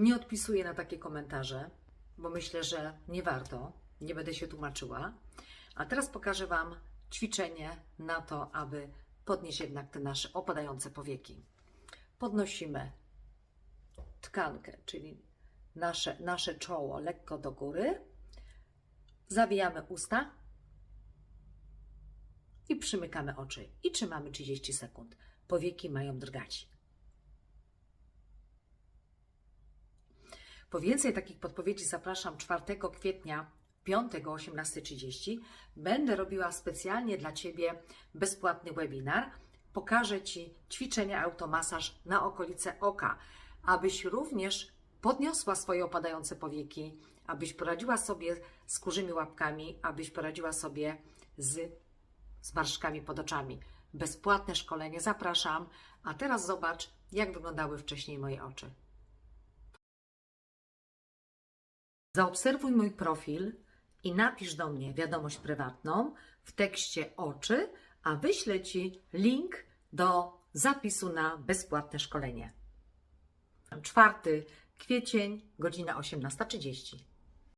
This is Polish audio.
Nie odpisuję na takie komentarze, bo myślę, że nie warto. Nie będę się tłumaczyła. A teraz pokażę Wam ćwiczenie na to, aby podnieść jednak te nasze opadające powieki. Podnosimy tkankę, czyli nasze, nasze czoło lekko do góry. Zawijamy usta i przymykamy oczy. I trzymamy 30 sekund. Powieki mają drgać. Po więcej takich podpowiedzi zapraszam 4 kwietnia 5 o 18.30. Będę robiła specjalnie dla Ciebie bezpłatny webinar. Pokażę Ci ćwiczenia automasaż na okolice oka, abyś również podniosła swoje opadające powieki, abyś poradziła sobie z kurzymi łapkami, abyś poradziła sobie z zmarszczkami pod oczami. Bezpłatne szkolenie zapraszam. A teraz zobacz, jak wyglądały wcześniej moje oczy. Zaobserwuj mój profil i napisz do mnie wiadomość prywatną w tekście oczy, a wyślę Ci link do zapisu na bezpłatne szkolenie. 4 kwiecień, godzina 18.30.